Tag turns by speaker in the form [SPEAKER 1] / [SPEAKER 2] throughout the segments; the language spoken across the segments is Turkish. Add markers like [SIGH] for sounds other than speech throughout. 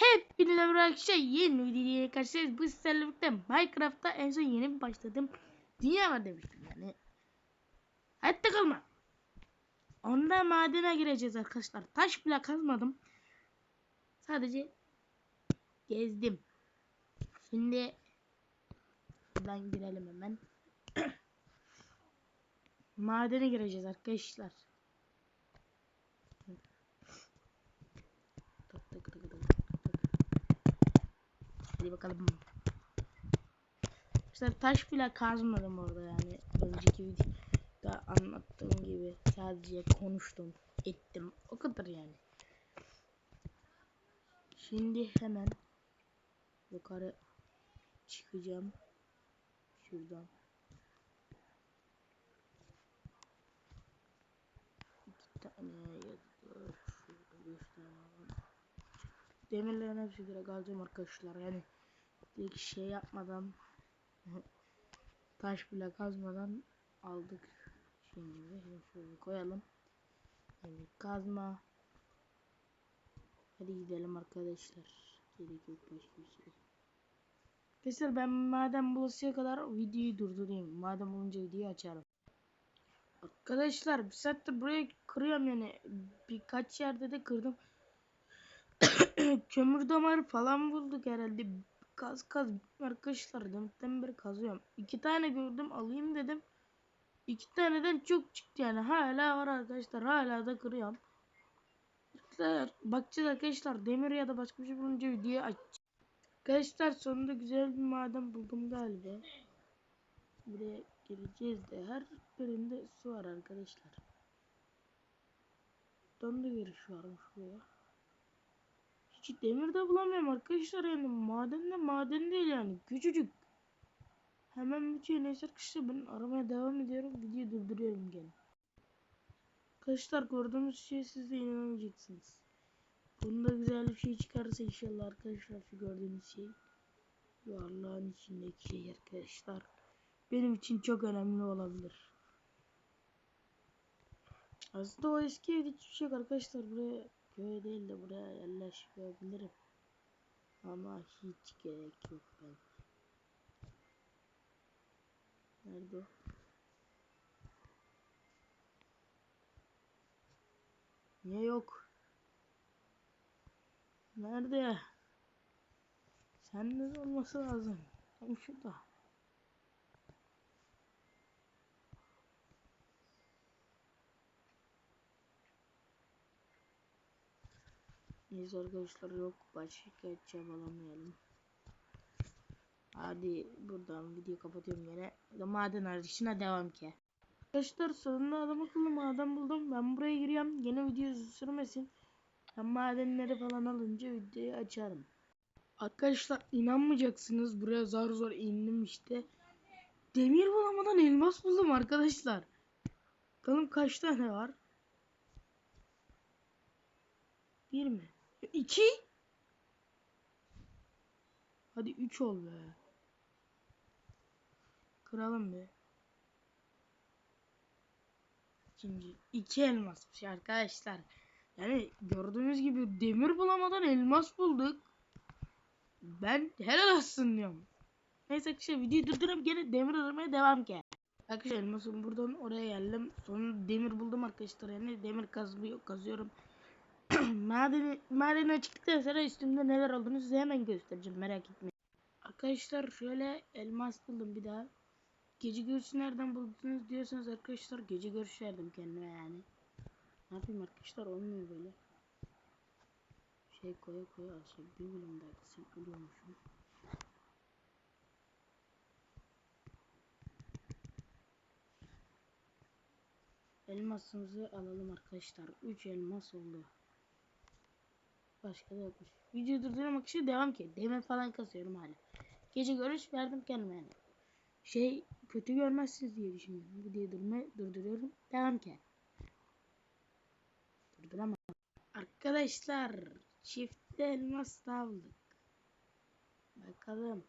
[SPEAKER 1] Hepinize arkadaşlar yeni videoya karşınızdayız. Bu sizlerle birlikte Minecraft'ta en son yeni başladım. Dünya var demiştim yani. Hayatta kalma. Onda madene gireceğiz arkadaşlar. Taş bile kazmadım. Sadece gezdim. Şimdi buradan girelim hemen. [CLEARS THROAT] Madene gireceğiz arkadaşlar. Hadi bakalım. İşte taş bile kazmadım orada yani. Önceki videoda anlattığım gibi sadece konuştum, ettim. O kadar yani. Şimdi hemen yukarı çıkacağım. Şuradan. İki tane yazıyor. Şurada beş tane var. Demirlerin hepsi direkt alacağım arkadaşlar. Yani ilk şey yapmadan taş bile kazmadan aldık. Şimdi şöyle koyalım. Yani kazma. Hadi gidelim arkadaşlar. Gerek yok. Arkadaşlar ben madem bulasıya kadar videoyu durdurayım. Madem olunca videoyu açarım. Arkadaşlar bir saattir buraya kırıyorum yani. Birkaç yerde de kırdım. [COUGHS] Kömür damarı falan bulduk herhalde. Kaz kaz arkadaşlar demekten beri kazıyorum. İki tane gördüm alayım dedim. İki taneden çok çıktı yani. Hala var arkadaşlar. Hala da kırıyorum. Bakacağız arkadaşlar. Demir ya da başka bir şey bulunca videoyu aç. Arkadaşlar sonunda güzel bir maden buldum galiba. Buraya gireceğiz de her birinde su var arkadaşlar. Giriş varmış buraya. Hiç demir de bulamıyorum arkadaşlar yani maden de maden değil yani küçücük. Hemen bitiyor neyse arkadaşlar ben aramaya devam ediyorum videoyu durduruyorum gene. Arkadaşlar gördüğümüz şey siz de inanamayacaksınız. Bunda güzel bir şey çıkarsa inşallah arkadaşlar şu gördüğünüz şey. Yuvarlağın içindeki şey arkadaşlar. Benim için çok önemli olabilir. Aslında o eski evde hiçbir şey yok arkadaşlar buraya köy değil de buraya yerleşmeyebilirim. Ama hiç gerek yok ben. Nerede o? Niye yok? Nerede? Sende de olması lazım. Tam şurada. Neyse arkadaşlar yok başka çabalamayalım. Hadi buradan video kapatıyorum yine. Maden arayışına devam ki. Arkadaşlar sonunda adam akıllı maden buldum. Ben buraya giriyorum. Yine video sürmesin. Ben madenleri falan alınca videoyu açarım. Arkadaşlar inanmayacaksınız. Buraya zar zor indim işte. Demir bulamadan elmas buldum arkadaşlar. Bakalım kaç tane var? Bir mi? İki? Hadi üç ol be. Kıralım be. İkinci. iki elmasmış arkadaşlar. Yani gördüğünüz gibi demir bulamadan elmas bulduk. Ben helal olsun diyorum. Neyse arkadaşlar videoyu durdurup gene demir aramaya devam ki. Arkadaşlar elmasım buradan oraya geldim. Sonra demir buldum arkadaşlar. Yani demir kazıyor, kazıyorum. [CLEARS THROAT] madeni, madeni çıktıktan sonra üstümde neler olduğunu size hemen göstereceğim merak etmeyin. Arkadaşlar şöyle elmas buldum bir daha. Gece görüşü nereden buldunuz diyorsanız arkadaşlar gece görüşü verdim kendime yani. Ne yapayım arkadaşlar olmuyor böyle. Şey koya koya aşağı bir bölüm daha kısım ölüyormuşum. Elmasımızı alalım arkadaşlar. 3 elmas oldu. Başka da yokmuş. Video durdurmak için devam ki. Demir falan kasıyorum hala. Gece görüş verdim kendime yani. Şey kötü görmezsiniz diye düşünüyorum. Videoyu durma, durduruyorum. Devam ki. Durduramam. Arkadaşlar çift elmas bulduk. Bakalım.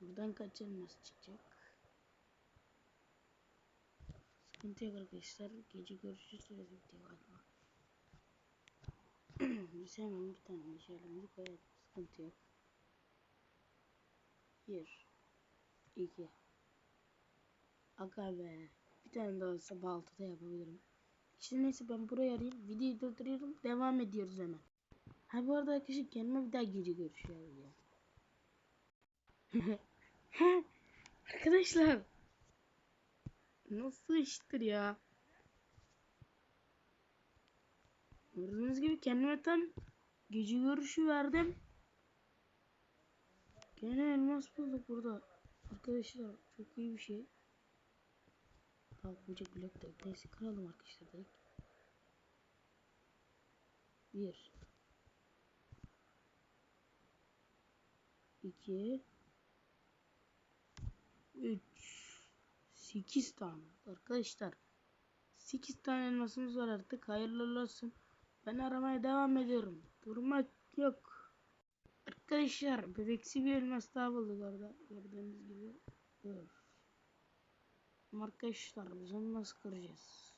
[SPEAKER 1] Buradan kaç elmas çıkacak? Sıkıntı yok arkadaşlar. Gece görüşü süresi bitiyor galiba. Biz hemen bir tane meşalemizi koyalım. Sıkıntı yok. Bir. iki. Aga be. Bir tane daha olsa balta da yapabilirim. İşte neyse ben buraya arayayım. Videoyu durduruyorum. Devam ediyoruz hemen. Ha bu arada arkadaşlar kendime bir daha gece görüşüyoruz ya. Arkadaşlar. Nasıl iştir ya? Gördüğünüz gibi kendime tam gece görüşü verdim. Gene elmas bulduk burada. Arkadaşlar çok iyi bir şey. Daha koyacak blok da. Neyse kıralım arkadaşlar direkt. Bir. İki. Üç. Sekiz tane. Arkadaşlar. Sekiz tane elmasımız var artık. Hayırlı olsun. Ben aramaya devam ediyorum. Durmak yok. Arkadaşlar bebeksi bir elmas daha bulduk orada. Gördüğünüz gibi. Ama Arkadaşlar biz onu nasıl kıracağız?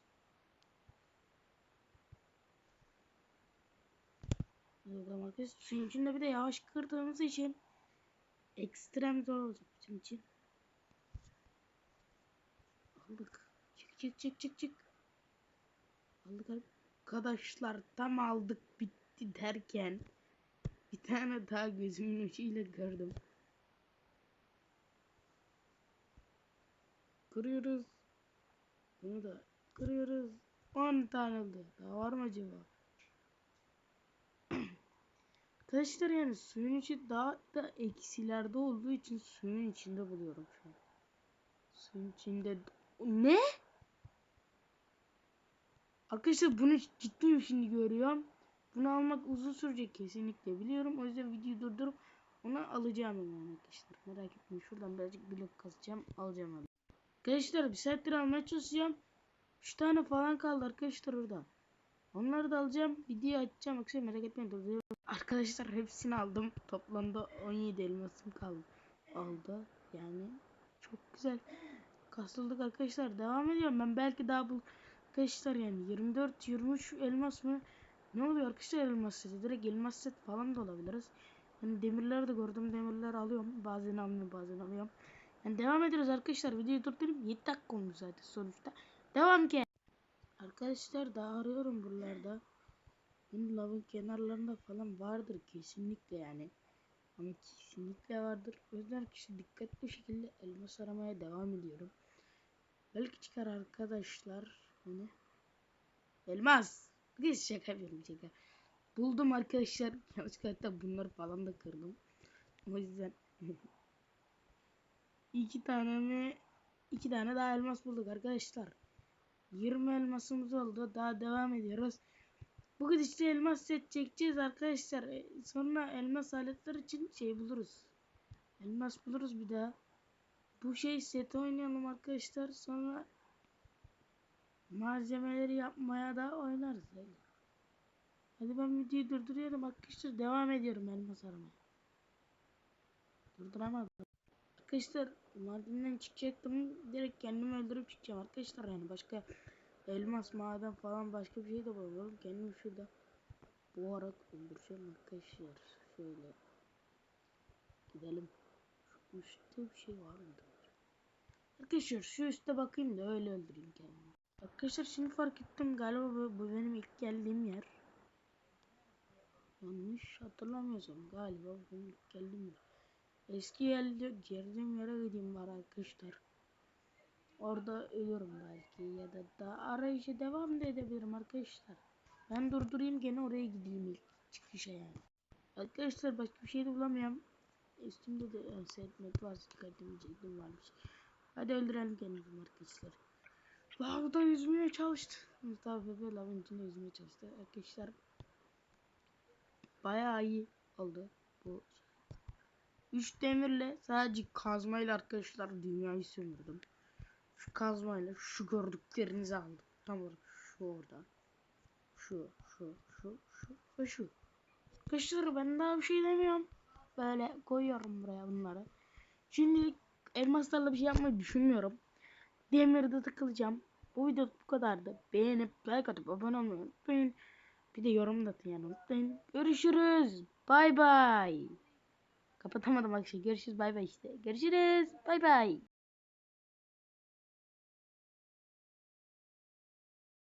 [SPEAKER 1] Bakalım arkadaşlar. Suyun içinde bir de yavaş kırdığımız için ekstrem zor olacak bizim için. Aldık. Çık çık çık çık çık. Aldık arkadaşlar tam aldık bitti derken bir tane daha gözümün ucuyla gördüm. Kırıyoruz. Bunu da kırıyoruz. 10 tane oldu. Daha var mı acaba? [CLEARS THROAT] Arkadaşlar yani suyun içi daha da eksilerde olduğu için suyun içinde buluyorum şu an. Suyun içinde ne? Arkadaşlar bunu ciddiyim şimdi görüyorum. Bunu almak uzun sürecek kesinlikle biliyorum. O yüzden videoyu durdurup onu alacağım hemen arkadaşlar. Merak etmeyin. Şuradan birazcık blok kazacağım. Alacağım abi. Arkadaşlar bir saattir almaya çalışacağım. 3 tane falan kaldı arkadaşlar orada. Onları da alacağım. Video açacağım. Arkadaşlar merak etmeyin. Durduruyorum. Arkadaşlar hepsini aldım. Toplamda 17 elmasım kaldı. Aldı. Yani çok güzel. Kasıldık arkadaşlar. Devam ediyorum. Ben belki daha bu arkadaşlar yani 24 23 elmas mı? Ne oluyor arkadaşlar elmas seti? Direkt elmas set falan da olabiliriz. Yani demirleri de gördüm. Demirleri alıyorum. Bazen almıyorum bazen alıyorum. Yani devam ediyoruz arkadaşlar. Videoyu durdurayım. 7 dakika olmuş zaten sonuçta. Devam ki. Arkadaşlar daha arıyorum buralarda. Bunun lavın kenarlarında falan vardır kesinlikle yani. Ama kesinlikle vardır. O yüzden kişi dikkatli şekilde elmas aramaya devam ediyorum. Belki çıkar arkadaşlar. Hani elmas. Bir şaka yapıyorum şaka. Buldum arkadaşlar. [LAUGHS] Yanlışlıkla bunları falan da kırdım. O yüzden [LAUGHS] iki tane mi iki tane daha elmas bulduk arkadaşlar. 20 elmasımız oldu. Daha devam ediyoruz. Bugün işte elmas set çekeceğiz arkadaşlar. E, Sonra elmas aletler için şey buluruz. Elmas buluruz bir daha. Bu şey set oynayalım arkadaşlar. Sonra malzemeleri yapmaya da oynarız. Öyle. Hadi ben videoyu durduruyorum arkadaşlar. Devam ediyorum elmas aramaya. Durduramadım. Arkadaşlar madenden çıkacaktım. Direkt kendimi öldürüp çıkacağım arkadaşlar yani başka elmas maden falan başka bir şey de bulamıyorum. Kendimi şurada boğarak öldüreceğim arkadaşlar. Şöyle gidelim. Şu üstte bir şey var mıdır? Arkadaşlar şu üstte bakayım da öyle öldüreyim kendimi. Arkadaşlar şimdi fark ettim galiba bu, bu benim ilk geldiğim yer. Yanlış hatırlamıyorsam galiba bu benim ilk geldiğim yer. Eski yerde girdiğim yere gideyim var arkadaşlar. Orada ölürüm belki ya da daha arayışa devam da edebilirim arkadaşlar. Ben durdurayım gene oraya gideyim ilk çıkışa yani. Arkadaşlar başka bir şey de bulamıyorum. Üstümde de e, setmet var. Dikkatimi çektim varmış. Hadi öldürelim kendimizi arkadaşlar. Lavda yüzmeye çalıştı. Mustafa Bebe lavın içinde yüzmeye çalıştı. Arkadaşlar bayağı iyi oldu bu. Üç demirle sadece kazmayla arkadaşlar dünyayı sömürdüm. Şu kazmayla şu gördüklerinizi aldım. Tam olarak şu orada. Şu, şu, şu, şu ve şu. Arkadaşlar ben daha bir şey demiyorum. Böyle koyuyorum buraya bunları. Şimdilik elmaslarla bir şey yapmayı düşünmüyorum. Demirde takılacağım. Bu video bu kadardı. Beğenip like atıp abone olmayı unutmayın. Bir de yorum da atın yani unutmayın. Görüşürüz. Bay bay. Kapatamadım akşam. Görüşürüz bay bay işte. Görüşürüz. Bay bay.